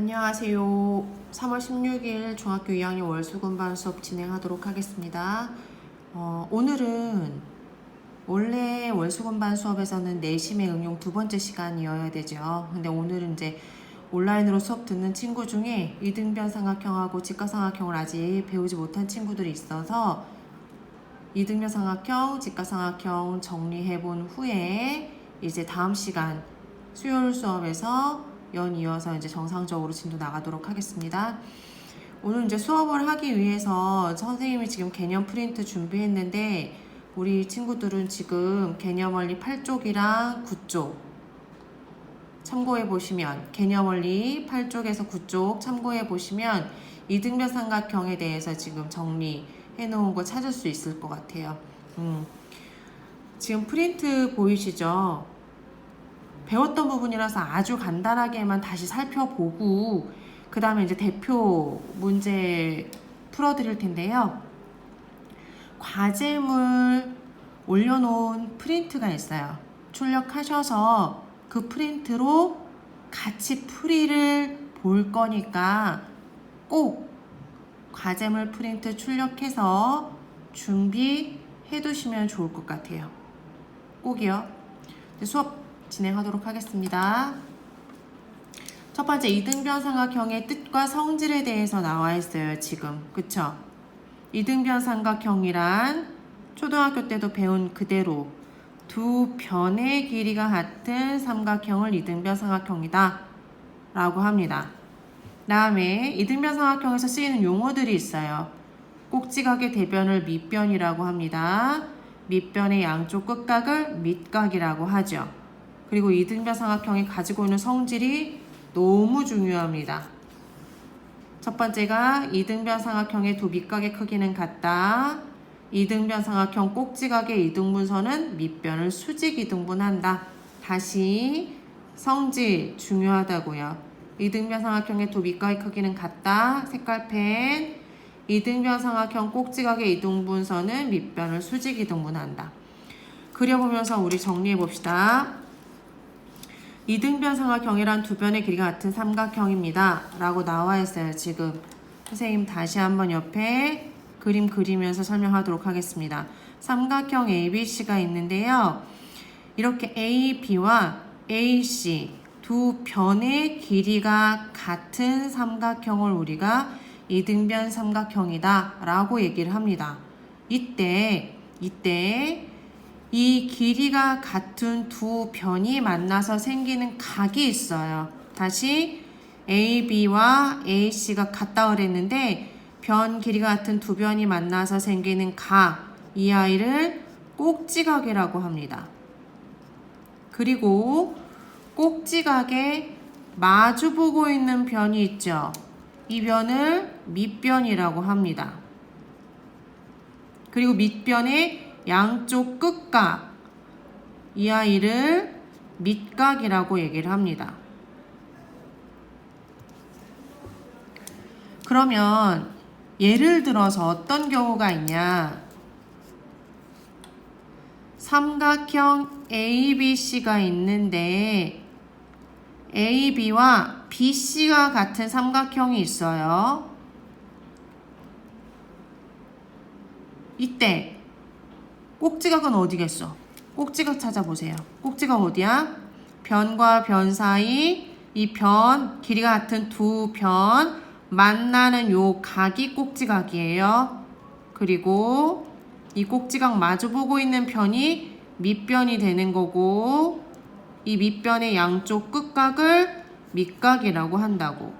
안녕하세요. 3월 16일 중학교 2학년 월수금반 수업 진행하도록 하겠습니다. 어, 오늘은 원래 월수금반 수업에서는 내심의 응용 두 번째 시간이어야 되죠. 근데 오늘은 이제 온라인으로 수업 듣는 친구 중에 이등변 삼각형하고 직각삼각형을 아직 배우지 못한 친구들이 있어서 이등변 삼각형, 직각삼각형 정리해 본 후에 이제 다음 시간 수요일 수업에서 연 이어서 이제 정상적으로 진도 나가도록 하겠습니다. 오늘 이제 수업을 하기 위해서 선생님이 지금 개념 프린트 준비했는데 우리 친구들은 지금 개념 원리 8쪽이랑 9쪽 참고해 보시면 개념 원리 8쪽에서 9쪽 참고해 보시면 이등변 삼각형에 대해서 지금 정리해 놓은 거 찾을 수 있을 것 같아요. 음. 지금 프린트 보이시죠? 배웠던 부분이라서 아주 간단하게만 다시 살펴보고 그 다음에 이제 대표 문제 풀어드릴 텐데요. 과제물 올려놓은 프린트가 있어요. 출력하셔서 그 프린트로 같이 풀이를 볼 거니까 꼭 과제물 프린트 출력해서 준비해 두시면 좋을 것 같아요. 꼭이요. 수업 진행하도록 하겠습니다. 첫 번째 이등변 삼각형의 뜻과 성질에 대해서 나와 있어요. 지금 그쵸? 이등변 삼각형이란 초등학교 때도 배운 그대로 두 변의 길이가 같은 삼각형을 이등변 삼각형이다 라고 합니다. 다음에 이등변 삼각형에서 쓰이는 용어들이 있어요. 꼭지각의 대변을 밑변이라고 합니다. 밑변의 양쪽 끝각을 밑각이라고 하죠. 그리고 이 등변 삼각형이 가지고 있는 성질이 너무 중요합니다. 첫 번째가 이등변 삼각형의 두 밑각의 크기는 같다. 이등변 삼각형 꼭지각의 이등분선은 밑변을 수직 이등분한다. 다시 성질 중요하다고요. 이등변 삼각형의 두 밑각의 크기는 같다. 색깔펜. 이등변 삼각형 꼭지각의 이등분선은 밑변을 수직 이등분한다. 그려보면서 우리 정리해 봅시다. 이등변 삼각형이란 두 변의 길이가 같은 삼각형입니다. 라고 나와 있어요. 지금 선생님 다시 한번 옆에 그림 그리면서 설명하도록 하겠습니다. 삼각형 ABC가 있는데요. 이렇게 AB와 AC 두 변의 길이가 같은 삼각형을 우리가 이등변 삼각형이다 라고 얘기를 합니다. 이때 이때 이 길이가 같은 두 변이 만나서 생기는 각이 있어요. 다시 AB와 AC가 같다 그랬는데 변 길이가 같은 두 변이 만나서 생기는 각, 이 아이를 꼭지각이라고 합니다. 그리고 꼭지각에 마주보고 있는 변이 있죠. 이 변을 밑변이라고 합니다. 그리고 밑변에 양쪽 끝각 이 아이를 밑각이라고 얘기를 합니다. 그러면 예를 들어서 어떤 경우가 있냐? 삼각형 ABC가 있는데 AB와 BC가 같은 삼각형이 있어요. 이때 꼭지각은 어디겠어? 꼭지각 찾아보세요. 꼭지각 어디야? 변과 변 사이 이 변 길이가 같은 두 변 만나는 요 각이 꼭지각이에요. 그리고 이 꼭지각 마주보고 있는 편이 밑변이 되는 거고 이 밑변의 양쪽 끝각을 밑각이라고 한다고.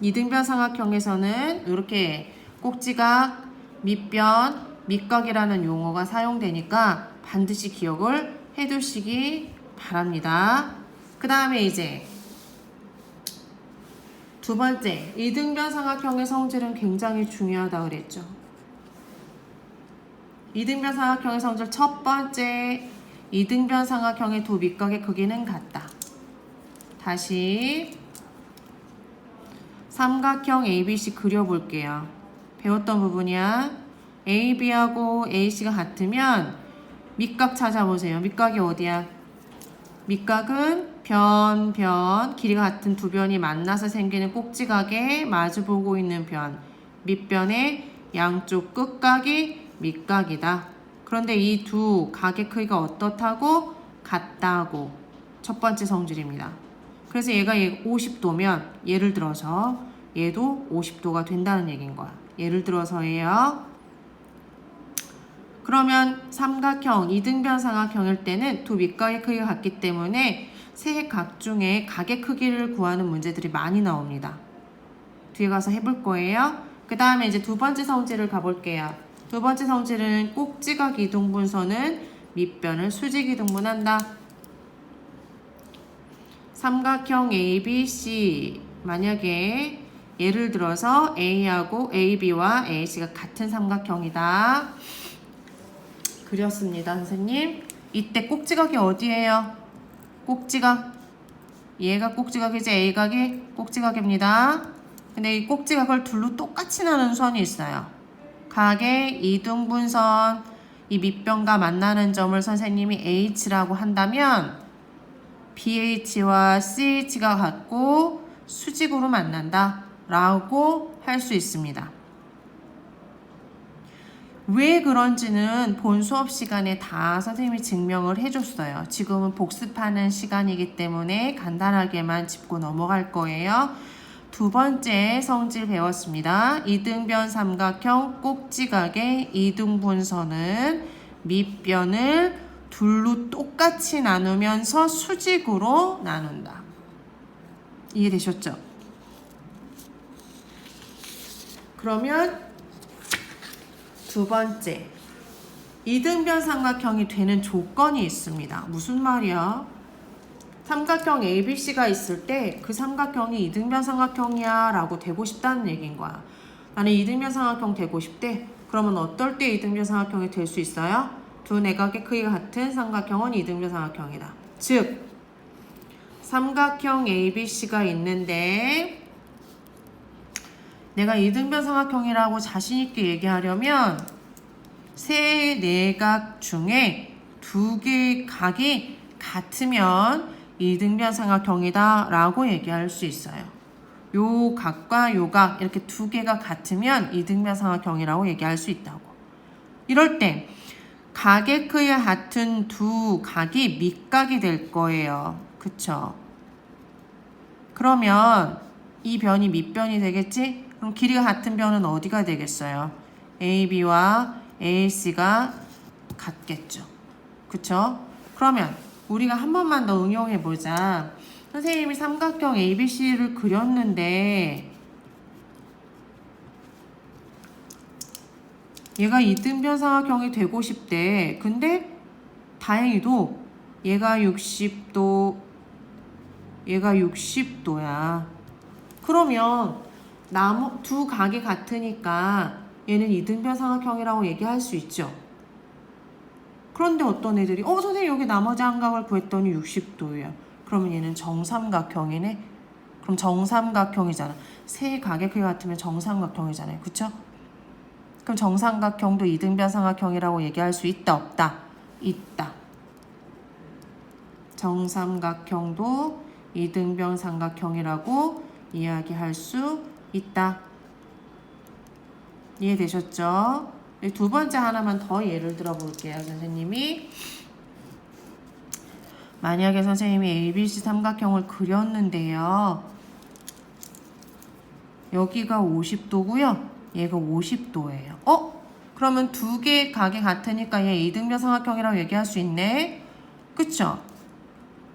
이등변 삼각형에서는 이렇게 꼭지각, 밑변, 밑각이라는 용어가 사용되니까 반드시 기억을 해두시기 바랍니다. 그 다음에 이제 두 번째, 이등변 삼각형의 성질은 굉장히 중요하다 그랬죠. 이등변 삼각형의 성질 첫 번째, 이등변 삼각형의 두 밑각의 크기는 같다. 다시 삼각형 ABC 그려볼게요. 배웠던 부분이야. AB하고 AC가 같으면 밑각 찾아보세요. 밑각이 어디야? 밑각은 변, 변, 길이가 같은 두 변이 만나서 생기는 꼭지각에 마주보고 있는 변. 밑변의 양쪽 끝각이 밑각이다. 그런데 이 두 각의 크기가 어떻다고? 같다고. 첫 번째 성질입니다. 그래서 얘가 얘 50도면 예를 들어서 얘도 50도가 된다는 얘기인 거야. 예를 들어서예요. 그러면 삼각형, 이등변 삼각형일 때는 두 밑각의 크기가 같기 때문에 세 각 중에 각의 크기를 구하는 문제들이 많이 나옵니다. 뒤에 가서 해볼 거예요. 그 다음에 이제 두 번째 성질을 가볼게요. 두 번째 성질은 꼭지각 이등분선은 밑변을 수직 이등분한다. 삼각형 ABC 만약에 예를 들어서 A하고 AB와 AC가 같은 삼각형이다. 그렸습니다, 선생님. 이때 꼭지각이 어디예요? 꼭지각. 얘가 꼭지각이지 A각이 꼭지각입니다. 근데 이 꼭지각을 둘로 똑같이 나눈 선이 있어요. 각의 이등분선 이 밑변과 만나는 점을 선생님이 H라고 한다면 BH와 CH가 같고 수직으로 만난다 라고 할 수 있습니다. 왜 그런지는 본 수업 시간에 다 선생님이 증명을 해줬어요. 지금은 복습하는 시간이기 때문에 간단하게만 짚고 넘어갈 거예요. 두 번째 성질 배웠습니다. 이등변 삼각형 꼭지각의 이등분선은 밑변을 둘로 똑같이 나누면서 수직으로 나눈다. 이해되셨죠? 그러면 두 번째 이등변 삼각형이 되는 조건이 있습니다. 무슨 말이야? 삼각형 ABC가 있을 때 그 삼각형이 이등변 삼각형이야 라고 되고 싶다는 얘기인 거야. 나는 이등변 삼각형 되고 싶대. 그러면 어떨 때 이등변 삼각형이 될 수 있어요? 두 내각의 크기가 같은 삼각형은 이등변 삼각형이다. 즉, 삼각형 ABC가 있는데 내가 이등변 삼각형이라고 자신있게 얘기하려면 세 내각 중에 두 개의 각이 같으면 이등변 삼각형이다 라고 얘기할 수 있어요. 요 각과 요 각 이렇게 두 개가 같으면 이등변 삼각형이라고 얘기할 수 있다고. 이럴 때 각의 크기가 같은 두 각이 밑각이 될 거예요. 그쵸? 그러면 이 변이 밑변이 되겠지? 그럼 길이가 같은 변은 어디가 되겠어요? AB와 AC가 같겠죠. 그쵸? 그러면 우리가 한 번만 더 응용해 보자. 선생님이 삼각형 ABC를 그렸는데 얘가 이등변 삼각형이 되고 싶대. 근데 다행히도 얘가 60도 얘가 60도야. 그러면 나무 두 각이 같으니까 얘는 이등변 삼각형이라고 얘기할 수 있죠. 그런데 어떤 애들이 어 선생님 여기 나머지 한 각을 구했더니 60도예요. 그러면 얘는 정삼각형이네. 그럼 정삼각형이잖아. 세 각의 크기 같으면 정삼각형이잖아요. 그쵸? 그럼 정삼각형도 이등변 삼각형이라고 얘기할 수 있다 없다? 있다. 정삼각형도 이등변 삼각형이라고 이야기할 수 있다. 이해되셨죠? 두 번째 하나만 더 예를 들어 볼게요, 선생님이. 만약에 선생님이 ABC 삼각형을 그렸는데요. 여기가 50도고요. 얘가 50도예요. 어? 그러면 두 개의 각이 같으니까 얘 이등변 삼각형이라고 얘기할 수 있네. 그쵸?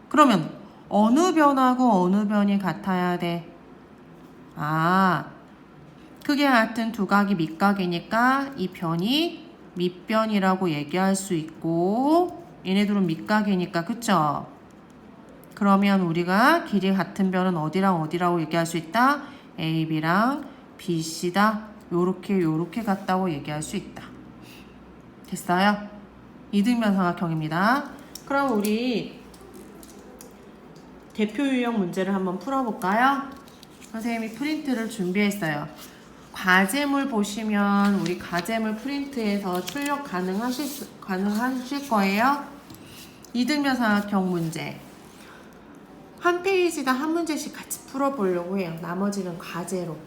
그러면 어느 변하고 어느 변이 같아야 돼? 아, 크게 같은 두 각이 밑각이니까 이 변이 밑변이라고 얘기할 수 있고 얘네들은 밑각이니까 그쵸? 그러면 우리가 길이 같은 변은 어디랑 어디라고 얘기할 수 있다? AB랑 BC다. 요렇게 요렇게 같다고 얘기할 수 있다. 됐어요? 이등변 삼각형입니다. 그럼 우리 대표 유형 문제를 한번 풀어볼까요? 선생님이 프린트를 준비했어요. 과제물 보시면 우리 과제물 프린트에서 출력 가능하실, 수- 가능하실 거예요. 2등변 삼각형 문제. 2등변 삼각형 2등변 삼각형의 크기가 같은 삼각형은 이등변 삼각형이다. 즉, 삼각형 ABC가 있는데 얘가 이등변 삼각형이라고 얘기할 수 있다. 그런데 어떤 애들이 어 선생님 여기 나머지 한 각을 구했더니 60도예요. 그러면 얘는 정삼각형이라고 얘기할 수 있죠. 그럼 정삼각형도 이등변 삼각형이라고 얘기할 수 있다. 있다. 정삼각형도 이등변 삼각형이라고 얘기할 수 있다. 그럼 우리 과제물 보시면 우리 과제물 프린트에서 출력 가능하실, 수- 가능하실 거예요. 한 페이지당 한 문제씩 같이 풀어보려고 해요. 나머지는 과제로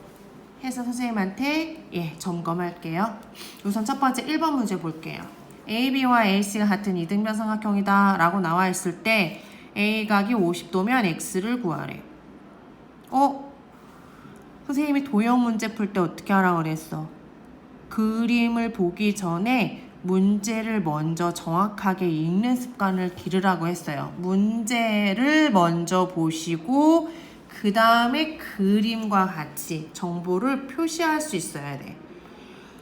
해서 선생님한테 예 점검할게요. 우선 첫 번째 1번 문제 볼게요. AB와 AC가 같은 이등변 삼각형이다 라고 나와 있을 때 A각이 50도면 X를 구하래. 어? 선생님이 도형 문제 풀 때 어떻게 하라 그랬어? 그림을 보기 전에 문제를 먼저 정확하게 읽는 습관을 기르라고 했어요. 문제를 먼저 보시고 그 다음에 그림과 같이 정보를 표시할 수 있어야 돼.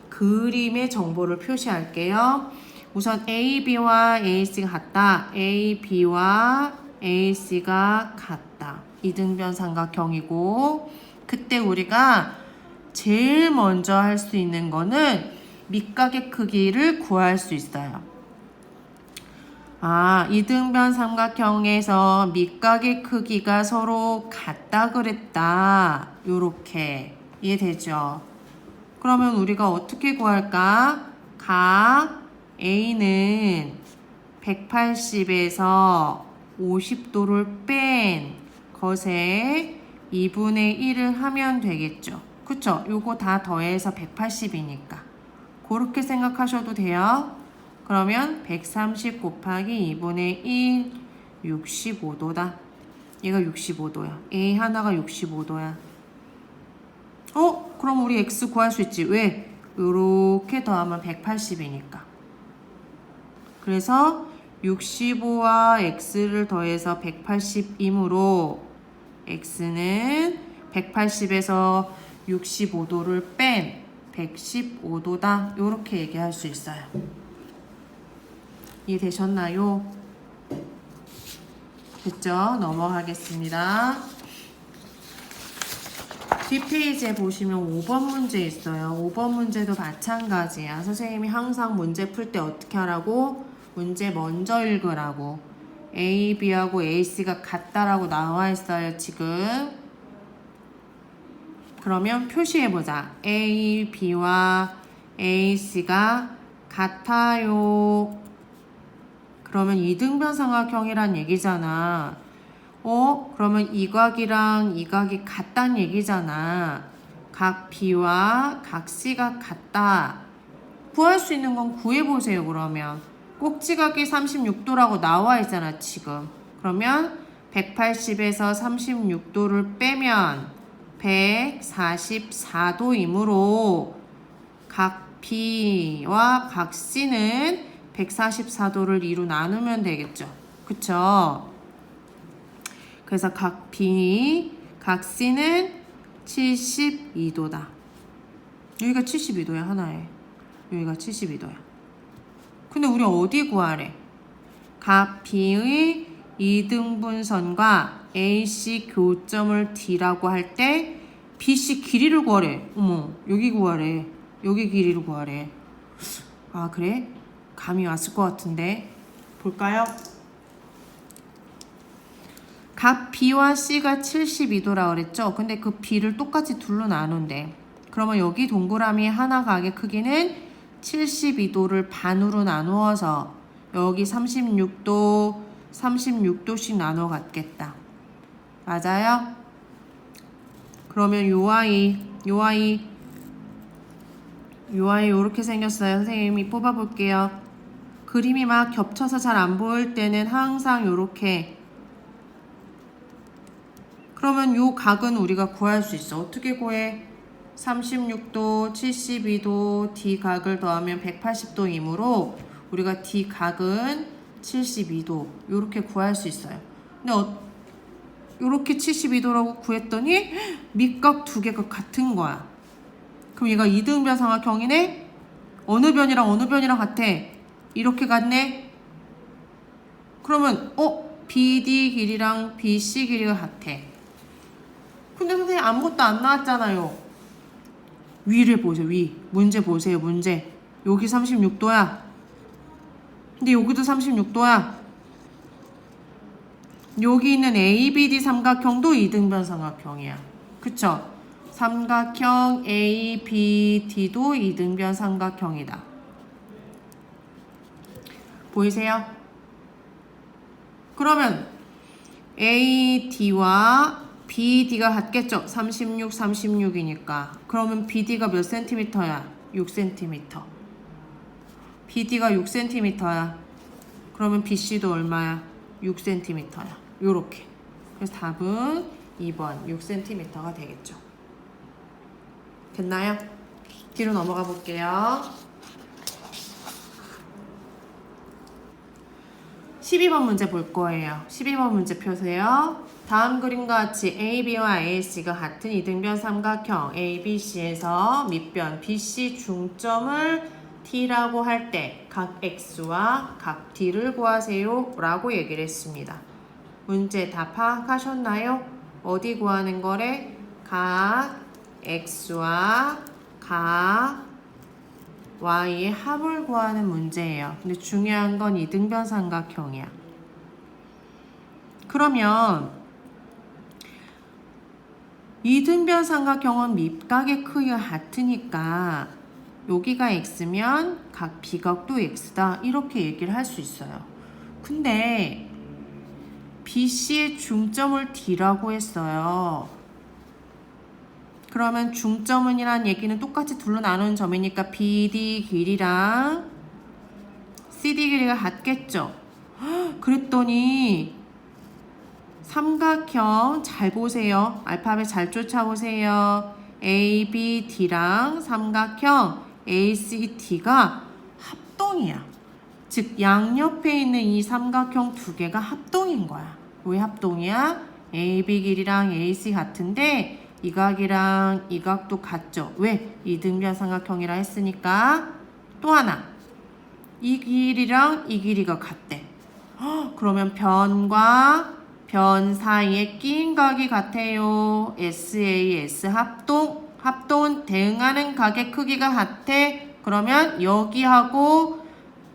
그림의 정보를 표시할게요. 우선 A, B와 AC가 같다. A, B와 AC가 같다. 이등변 삼각형이고 그때 우리가 제일 먼저 할 수 있는 거는 밑각의 크기를 구할 수 있어요. 아, 이등변 삼각형에서 밑각의 크기가 서로 같다 그랬다. 요렇게 이해되죠? 그러면 우리가 어떻게 구할까? 각 A는 180에서 50도를 뺀 것에 2분의 1을 하면 되겠죠. 그쵸? 요거 다 더해서 180이니까. 그렇게 생각하셔도 돼요. 그러면 130 곱하기 2분의 1, 65도다. 얘가 65도야. A 하나가 65도야. 어? 그럼 우리 x 구할 수 있지. 왜? 요렇게 더하면 180이니까. 그래서 65와 x를 더해서 180이므로 x는 180에서 65도를 뺀 115도다. 요렇게 얘기할 수 있어요. 이해되셨나요? 됐죠? 넘어가겠습니다. 뒷페이지에 보시면 5번 문제 있어요. 5번 문제도 마찬가지야. 선생님이 항상 문제 풀 때 어떻게 하라고? 문제 먼저 읽으라고. A, B하고 AC가 같다라고 나와 있어요, 지금. 그러면 표시해보자. A, B와 AC가 같아요. 그러면 이등변 삼각형이란 얘기잖아. 어? 그러면 이 각이랑 이 각이 같단 얘기잖아. 각 B와 각 C가 같다. 구할 수 있는 건 구해보세요, 그러면. 꼭지각이 36도라고 나와 있잖아, 지금. 그러면 180에서 36도를 빼면 144도이므로 각 B와 각 C는 144도를 2로 나누면 되겠죠. 그쵸? 그래서 각 B, 각 C는 72도다. 여기가 72도야, 하나에. 여기가 72도야. 근데 우리 어디 구하래? 각 B의 이등분선과 AC 교점을 D라고 할 때 BC 길이를 구하래. 어머, 여기 구하래. 여기 길이를 구하래. 아, 그래? 감이 왔을 것 같은데. 볼까요? 각 B와 C가 72도라 그랬죠? 근데 그 B를 똑같이 둘로 나눈대. 그러면 여기 동그라미 하나 각의 크기는 72도를 반으로 나누어서 여기 36도, 36도씩 나눠 갖겠다. 맞아요? 그러면 요 아이, 요 아이, 요 아이 요렇게 생겼어요. 선생님이 뽑아볼게요. 그림이 막 겹쳐서 잘 안 보일 때는 항상 요렇게 그러면 요 각은 우리가 구할 수 있어. 어떻게 구해? 36도, 72도, D 각을 더하면 180도이므로 우리가 D 각은 72도 이렇게 구할 수 있어요. 근데 어, 이렇게 72도라고 구했더니 밑각 두 개가 같은 거야. 그럼 얘가 이등변 삼각형이네? 어느 변이랑 어느 변이랑 같아? 이렇게 같네? 그러면 어? BD 길이랑 BC 길이가 같아. 근데 선생님 아무것도 안 나왔잖아요. 위를 보세요. 위. 문제 보세요. 문제. 여기 36도야. 근데 여기도 36도야. 여기 있는 ABD 삼각형도 이등변 삼각형이야. 그쵸? 삼각형 ABD도 이등변 삼각형이다. 보이세요? 그러면 AD와 BD가 같겠죠? 36, 36이니까. 그러면 BD가 몇 센티미터야? 6cm. BD가 6cm야. 그러면 BC도 얼마야? 6cm야. 요렇게. 그래서 답은 2번 6cm가 되겠죠. 됐나요? 뒤로 넘어가 볼게요. 12번 문제 볼 거예요. 12번 문제 펴세요. 다음 그림과 같이 AB와 AC가 같은 이등변 삼각형 ABC에서 밑변 BC 중점을 T라고 할 때 각 X와 각 D를 구하세요 라고 얘기를 했습니다. 문제 다 파악하셨나요? 어디 구하는 거래? 각 X와 각 Y의 합을 구하는 문제예요. 근데 중요한 건 이등변 삼각형이야. 그러면 이 등변 삼각형은 밑각의 크기가 같으니까 여기가 x면 각 비각도 x다 이렇게 얘기를 할 수 있어요. 근데 BC의 중점을 D라고 했어요. 그러면 중점은이란 얘기는 똑같이 둘로 나눈 점이니까 BD 길이랑 CD 길이가 같겠죠. 헉, 그랬더니 삼각형 잘 보세요. 알파벳 잘 쫓아보세요. ABD랑 삼각형 ACD가 합동이야. 즉 양옆에 있는 이 삼각형 두 개가 합동인 거야. 왜 합동이야? AB 길이랑 AC 같은데 이 각이랑 이 각도 같죠. 왜? 이등변 삼각형이라 했으니까 또 하나 이 길이랑 이 길이가 같대. 헉, 그러면 변과 변 사이에 끼인 각이 같아요. SAS 합동 합동은 대응하는 각의 크기가 같아. 그러면 여기하고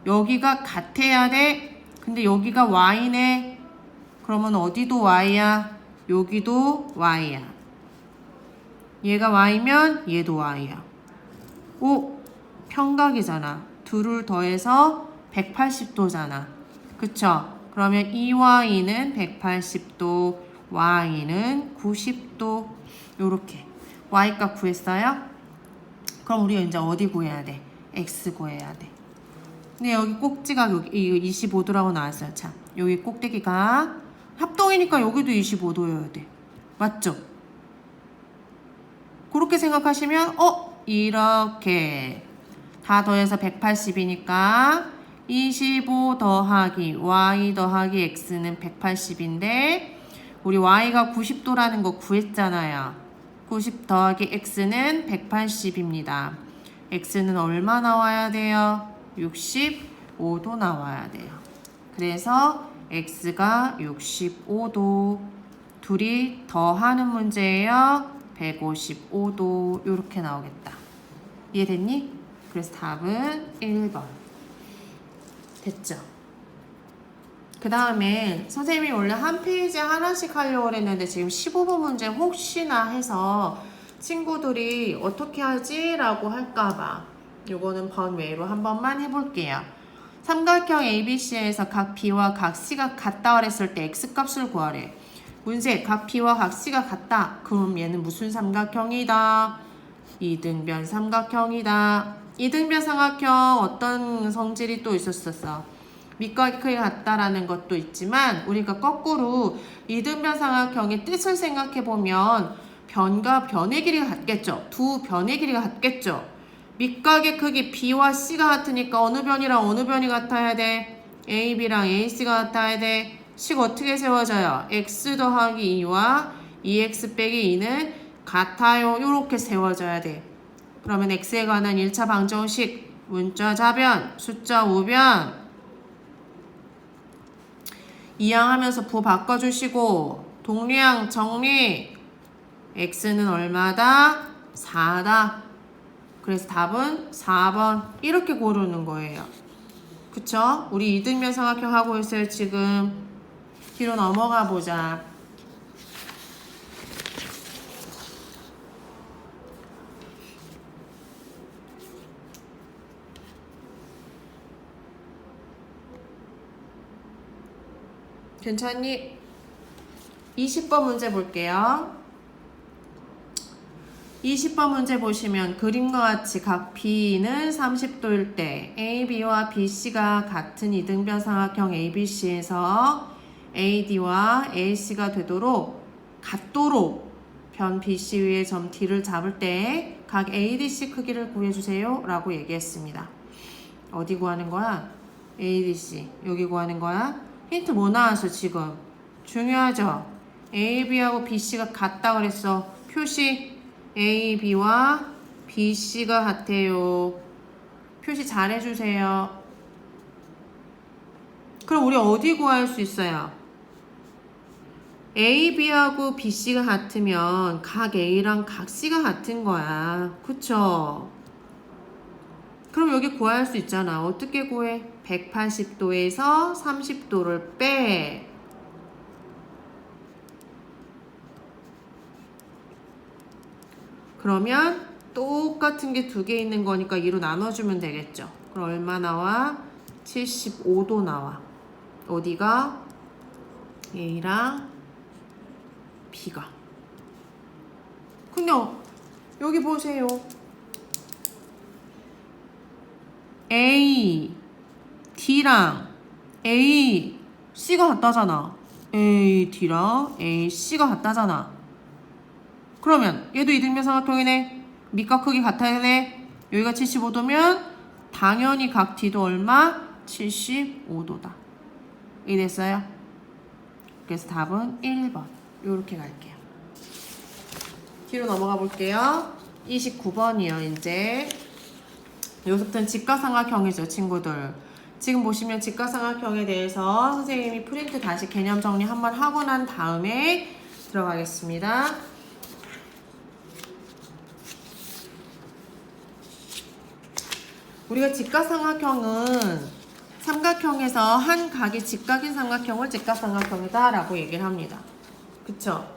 여기가 같아야 돼. 근데 여기가 y네. 그러면 어디도 y야? 여기도 y야. 얘가 y면 얘도 y야. 오, 평각이잖아. 둘을 더해서 180도잖아. 그쵸? 그러면 이는 180도, y는 90도. 요렇게. y값 구했어요? 그럼 우리 이제 어디 구해야 돼? x 구해야 돼. 근데 여기 꼭지가 여기 25도라고 나왔어요. 자, 여기 꼭대기가 합동이니까 여기도 25도여야 돼. 맞죠? 그렇게 생각하시면 어 이렇게 다 더해서 180이니까 25 더하기 y 더하기 x는 180인데 우리 y가 90도라는 거 구했잖아요. 90 더하기 x는 180입니다. x는 얼마 나와야 돼요? 65도 나와야 돼요. 그래서 x가 65도 둘이 더하는 문제예요. 155도 이렇게 나오겠다. 이해됐니? 그래서 답은 1번. 됐죠? 그 다음에 선생님이 원래 한 페이지 하나씩 하려고 했는데 지금 15번 문제 혹시나 해서 친구들이 어떻게 하지? 라고 할까봐 요거는 번외로 한 번만 해볼게요. 삼각형 ABC에서 각 B와 각 C가 같다 그랬을 때 X값을 구하래. 문제 각 B와 각 C가 같다. 그럼 얘는 무슨 삼각형이다? 이등변 삼각형이다. 이등변 삼각형 어떤 성질이 또 있었었어? 밑각이 크기가 같다라는 것도 있지만 우리가 거꾸로 이등변 삼각형의 뜻을 생각해 보면 변과 변의 길이가 같겠죠. 두 변의 길이가 같겠죠. 밑각의 크기 B와 C가 같으니까 어느 변이랑 어느 변이 같아야 돼? AB랑 AC가 같아야 돼. 식 어떻게 세워져요? x 더하기 2와 2x 빼기 2는 같아요. 이렇게 세워져야 돼. 그러면 x에 관한 1차 방정식 문자 자변, 숫자 우변 이항 하면서 부 바꿔주시고 동량 정리 x는 얼마다? 4다. 그래서 답은 4번 이렇게 고르는 거예요. 그쵸? 우리 이등변 삼각형 하고 있어요 지금. 뒤로 넘어가 보자. 괜찮니? 20번 문제 볼게요. 20번 문제 보시면 그림과 같이 각 B는 30도일 때 AB와 BC가 같은 이등변 삼각형 ABC에서 AD와 AC가 되도록 같도록 변 BC 위에 점 D를 잡을 때 각 ADC 크기를 구해주세요 라고 얘기했습니다. 어디 구하는 거야? ADC 여기 구하는 거야? 힌트 뭐 나왔어 지금? 중요하죠? AB하고 BC가 같다 그랬어 표시 AB와 BC가 같아요 표시 잘 해주세요 그럼 우리 어디 구할 수 있어요? AB하고 BC가 같으면 각 A랑 각 C가 같은 거야 그쵸? 그럼 여기 구할 수 있잖아. 어떻게 구해? 180도에서 30도를 빼. 그러면 똑같은 게 두 개 있는 거니까 2로 나눠주면 되겠죠. 그럼 얼마 나와? 75도 나와. 어디가? A랑 B가. 어, 여기 보세요. A, D랑 A, C가 같다잖아. A, D랑 A, C가 같다잖아. 그러면 얘도 이등변 삼각형이네. 밑과 크기 같아야 돼. 여기가 75도면 당연히 각 D도 얼마? 75도다. 이해됐어요? 그래서 답은 1번. 요렇게 갈게요. 뒤로 넘어가 볼게요. 29번이요, 이제. 여기서부터는 직각삼각형이죠, 친구들. 지금 보시면 직각삼각형에 대해서 선생님이 프린트 다시 개념 정리 한번 하고 난 다음에 들어가겠습니다. 우리가 직각삼각형은 삼각형에서 한 각이 직각인 삼각형을 직각삼각형이다 라고 얘기를 합니다. 그쵸?